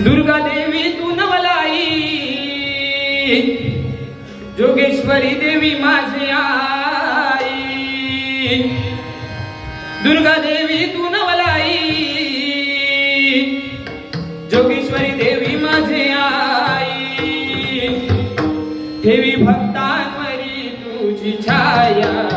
दुर्गा देवी तू नवलाई. जोगेश्वरी देवी माझी आई. दुर्गा देवी तू नवलाई. जोगेश्वरी देवी माझे आई. ठेवी भक्तांवरी तुझी छाया.